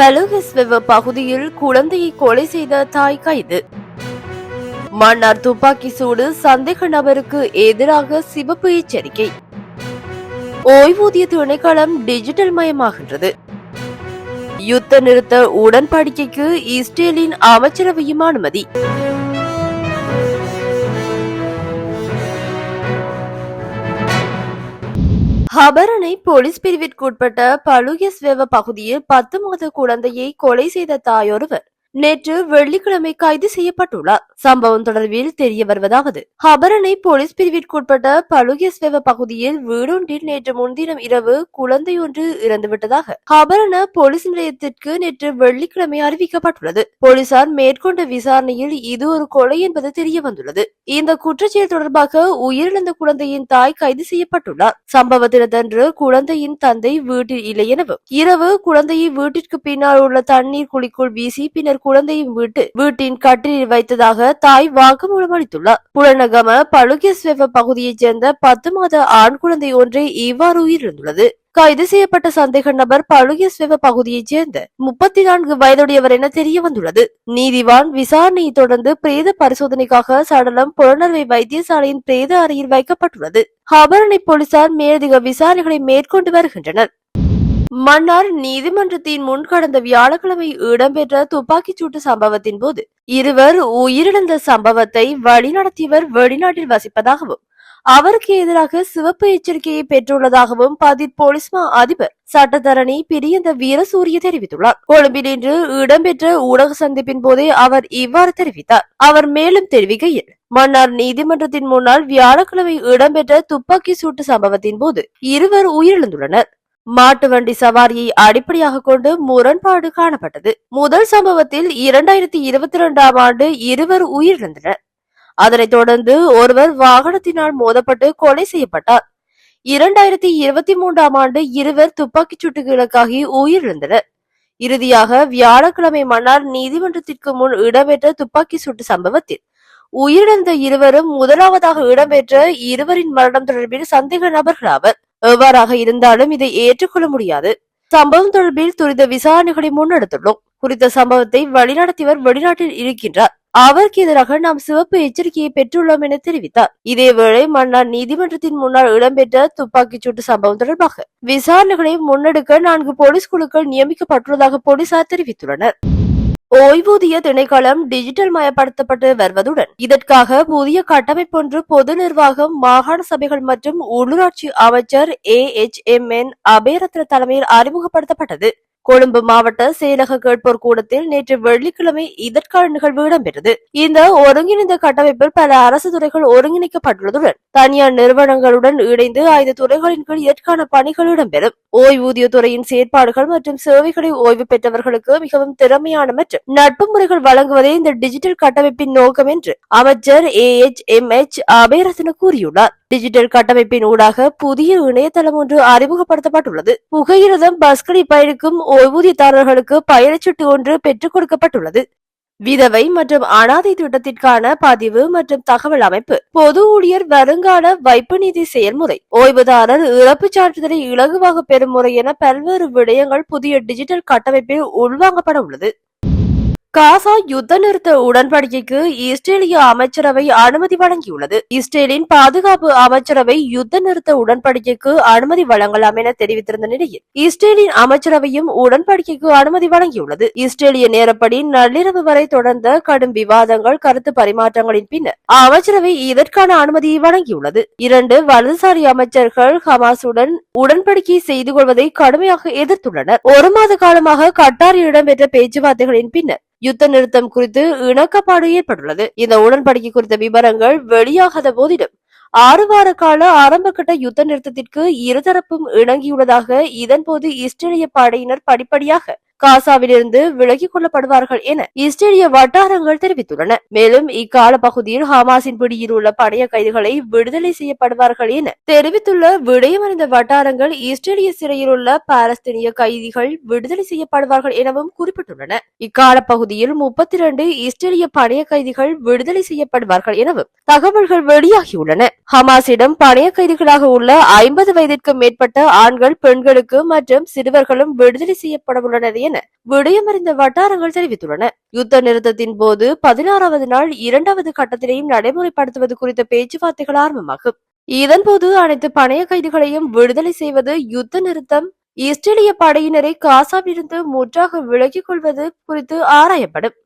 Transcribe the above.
பெலுகஸ்வெவ பகுதியில் குழந்தையை கொலை செய்த தாய் கைது. மன்னார் துப்பாக்கி சூடு சந்தேக நபருக்கு எதிராக சிவப்பு எச்சரிக்கை. ஓய்வூதிய திணைக்களம் டிஜிட்டல் மயமாகின்றது. யுத்த நிறுத்த உடன்படிக்கைக்கு இஸ்ரேலின் அமைச்சரவையும் அனுமதி. ஹபரணை போலீஸ் பிரிவிற்குட்பட்ட பலுயஸ்வெவ பகுதியில் பத்து மாத குழந்தையை கொலை செய்த தாயொருவர். நேற்று வெள்ளிக்கிழமை கைது செய்யப்பட்டுள்ளார். சம்பவம் தொடர்பில் தெரிய வருவதாவது ஹபரணை போலீஸ் பிரிவிற்குட்பட்ட பலுயஸ்வெவ பகுதியில் வீடொன்றில் நேற்று முன்தினம் இரவு குழந்தையொன்று இறந்துவிட்டதாக ஹபரண போலீஸ் நிலையத்திற்கு நேற்று வெள்ளிக்கிழமை அறிவிக்கப்பட்டுள்ளது. போலீசார் மேற்கொண்ட விசாரணையில் இது ஒரு கொலை என்பது தெரிய வந்துள்ளது இந்த குற்றச்செயல் தொடர்பாக உயிரிழந்த குழந்தையின் தாய் கைது செய்யப்பட்டுள்ளார். சம்பவ தினத்தன்று குழந்தையின் தந்தை வீட்டில் இல்லை எனவும் இரவு குழந்தையை வீட்டிற்கு பின்னால் உள்ள தண்ணீர் குழிக்குள் வீசி பின்னர் குழந்தையும் வீட்டு வீட்டின் கட்டிலில் வைத்ததாக தாய் வாக்குமூலம் அளித்துள்ளார். புலனகம பழுகேஸ்வெவ பகுதியைச் சேர்ந்த பத்து மாத ஆண் குழந்தை ஒன்றை இவ்வாறு உயிரிழந்துள்ளது. கைது செய்யப்பட்ட சந்தேக நபர் பழுகேஸ்வெவ பகுதியைச் சேர்ந்த முப்பத்தி நான்கு வயதுடையவர் என தெரிய வந்துள்ளது நீதிவான் விசாரணையை தொடர்ந்து பிரேத பரிசோதனைக்காக சடலம் புலனர்வை வைத்தியசாலையின் பிரேத அறையில் வைக்கப்பட்டுள்ளது. ஹபரணை போலீசார் மேலதிக விசாரணைகளை மேற்கொண்டு வருகின்றனர். மன்னார் நீதிமன்றத்தின் முன் கடந்த வியாழக்கிழமை இடம்பெற்ற துப்பாக்கிச் சூட்டு சம்பவத்தின் போது இருவர் உயிரிழந்த சம்பவத்தை வழிநடத்தியவர் வெளிநாட்டில் வசிப்பதாகவும் அவருக்கு எதிராக சிவப்பு எச்சரிக்கையை பெற்றுள்ளதாகவும் பதித் போலீஸ் மா அதிபர் சட்டத்தரணி பிரியந்த வீரசூரிய தெரிவித்துள்ளார். கொழும்பில் இன்று இடம்பெற்ற ஊடக சந்திப்பின் போதே அவர் இவ்வாறு தெரிவித்தார். அவர் மேலும் தெரிவிக்கையில் மன்னார் நீதிமன்றத்தின் முன்னால் வியாழக்கிழமை இடம்பெற்ற துப்பாக்கி சூட்டு சம்பவத்தின் போது இருவர் உயிரிழந்துள்ளனர். மாட்டு வண்டி சவாரியை அடிப்படையாக கொண்டு முரண்பாடு காணப்பட்டது. முதல் சம்பவத்தில் இரண்டாயிரத்தி இருபத்தி இரண்டாம் ஆண்டு இருவர் உயிரிழந்தனர். அதனைத் தொடர்ந்து ஒருவர் வாகனத்தினால் மோதப்பட்டு கொலை செய்யப்பட்டார். இரண்டாயிரத்தி இருபத்தி மூன்றாம் ஆண்டு இருவர் துப்பாக்கிச் சூட்டுக்கு இலக்காகி உயிரிழந்தனர். இறுதியாக வியாழக்கிழமை மன்னார் நீதிமன்றத்திற்கு முன் இடம்பெற்ற துப்பாக்கி சூட்டு சம்பவத்தில் உயிரிழந்த இருவரும் முதலாவதாக இடம்பெற்ற இருவரின் மரணம் தொடர்பில் சந்தேக நபர்கள் ஆவர். எவ்வாறாக இருந்தாலும் இதை ஏற்றுக்கொள்ள முடியாது. சம்பவம் தொடர்பில் துரித விசாரணைகளை முன்னெடுத்துள்ளோம். குறித்த சம்பவத்தை வழிநடத்தியவர் வெளிநாட்டில் இருக்கின்றார். அவருக்கு எதிராக நாம் சிவப்பு எச்சரிக்கையை பெற்றுள்ளோம் என தெரிவித்தார். இதேவேளை மன்னார் நீதிமன்றத்தின் முன்னால் இடம்பெற்ற துப்பாக்கிச் சூட்டு சம்பவம் தொடர்பாக விசாரணைகளை முன்னெடுக்க நான்கு போலீஸ் குழுக்கள் நியமிக்கப்பட்டுள்ளதாக போலீசார் தெரிவித்துள்ளனர். ஓய்வூதிய திணைக்களம் டிஜிட்டல் மயப்படுத்தப்பட்டு வருவதுடன் இதற்காக புதிய கட்டமைப்பொன்று பொது நிர்வாகம் மாகாண சபைகள் மற்றும் உள்ளூராட்சி அமைச்சர் A H M N Abeyratne தலைமையில் அறிமுகப்படுத்தப்பட்டது. கொழும்பு மாவட்ட செயலக கேட்போர் கூடத்தில் நேற்று வெள்ளிக்கிழமை இதற்கான நிகழ்வு இடம்பெற்றது. இந்த ஒருங்கிணைந்த கட்டமைப்பில் பல அரசு துறைகள் ஒருங்கிணைக்கப்பட்டுள்ளதுடன் தனியார் நிறுவனங்களுடன் இணைந்து ஐந்து துறைகளின் கீழ் இதற்கான பணிகள் இடம்பெறும். ஓய்வூதிய துறையின் செயற்பாடுகள் மற்றும் சேவைகளை ஓய்வு பெற்றவர்களுக்கு மிகவும் திறமையான மற்றும் நட்பு முறைகள் வழங்குவதே இந்த டிஜிட்டல் கட்டமைப்பின் நோக்கம் என்று அமைச்சர் A H M H Abeyratne கூறியுள்ளார். டிஜிட்டல் கட்டமைப்பின் ஊடாக புதிய இணையதளம் ஒன்று அறிமுகப்படுத்தப்பட்டுள்ளது. புகையிரதம் பஸ்களில் பயணிக்கும் ஓய்வூதியதாரர்களுக்கு பயணச்சீட்டு ஒன்று பெற்றுக் கொடுக்கப்பட்டுள்ளது. விதவை மற்றும் அனாதை திட்டத்திற்கான பதிவு மற்றும் தகவல் அமைப்பு. பொது ஊழியர் வருங்கால வைப்பு நிதி செயல்முறை. ஓய்வுதாரர் இழப்பு சான்றிதழை இலகுவாக பெறும் முறை என பல்வேறு விடயங்கள் புதிய டிஜிட்டல் கட்டமைப்பில் உள்வாங்கப்பட உள்ளது. காசா யுத்த நிறுத்த உடன்படிக்கைக்கு இஸ்ரேலிய அமைச்சரவை அனுமதி வழங்கியுள்ளது. இஸ்ரேலின் பாதுகாப்பு அமைச்சரவை யுத்த நிறுத்த உடன்படிக்கைக்கு அனுமதி வழங்கலாம் என தெரிவித்திருந்த நிலையில் இஸ்ரேலின் அமைச்சரவையும் உடன்படிக்கைக்கு அனுமதி வழங்கியுள்ளது. இஸ்ரேலிய நேரப்படி நள்ளிரவு வரை தொடர்ந்த கடும் விவாதங்கள் கருத்து பரிமாற்றங்களின் பின்னர் அமைச்சரவை இதற்கான அனுமதியை வழங்கியுள்ளது. இரண்டு வலதுசாரி அமைச்சர்கள் ஹமாசுடன் உடன்படிக்கை செய்து கொள்வதை கடுமையாக எதிர்த்துள்ளனர். ஒரு மாத காலமாக கட்டாரில் இடம்பெற்ற பேச்சுவார்த்தைகளின் பின்னர் யுத்த நிறுத்தம் குறித்து இணக்கப்பாடு ஏற்பட்டுள்ளது. இந்த உடன்படிக்கை குறித்த விவரங்கள் வெளியாகாத போதிலும் ஆறு வார கால ஆரம்பகட்ட யுத்த நிறுத்தத்திற்கு இருதரப்பும் இணங்கியுள்ளதாக இதன்போது இஸ்ரேலிய படையினர் படிப்படியாக காசாவிலிருந்து விலகிக் கொள்ளப்படுவார்கள் என இஸ்ரேலிய வட்டாரங்கள் தெரிவித்துள்ளன. மேலும் இக்கால பகுதியில் ஹமாஸின் பிடியில் உள்ள பணைய கைதிகளை விடுதலை செய்யப்படுவார்கள் என தெரிவித்துள்ள விடயமறிந்த வட்டாரங்கள் இஸ்ரேலிய சிறையில் உள்ள பாலஸ்தீனிய கைதிகள் விடுதலை செய்யப்படுவார்கள் எனவும் குறிப்பிட்டுள்ளன. இக்கால பகுதியில் முப்பத்தி இரண்டு இஸ்ரேலிய பணைய கைதிகள் விடுதலை செய்யப்படுவார்கள் எனவும் தகவல்கள் வெளியாகியுள்ளன. ஹமாஸிடம் பணைய கைதிகளாக உள்ள ஐம்பது வயதிற்கு மேற்பட்ட ஆண்கள் பெண்களுக்கு மற்றும் சிறுவர்களும் விடுதலை செய்யப்பட உள்ளனர் என என விடயமறிந்த வட்டாரங்கள் தெரிவித்துள்ளன. யுத்த நிறுத்தத்தின் போது பதினாறாவது நாள் இரண்டாவது கட்டத்திலையும் நடைமுறைப்படுத்துவது குறித்த பேச்சுவார்த்தைகள் ஆரம்பமாகும். இதன்போது அனைத்து பணைய கைதிகளையும் விடுதலை செய்வது யுத்த நிறுத்தம் இஸ்ரேலிய படையினரை காசாவிலிருந்து முற்றாக விலகிக் கொள்வது குறித்து ஆராயப்படும்.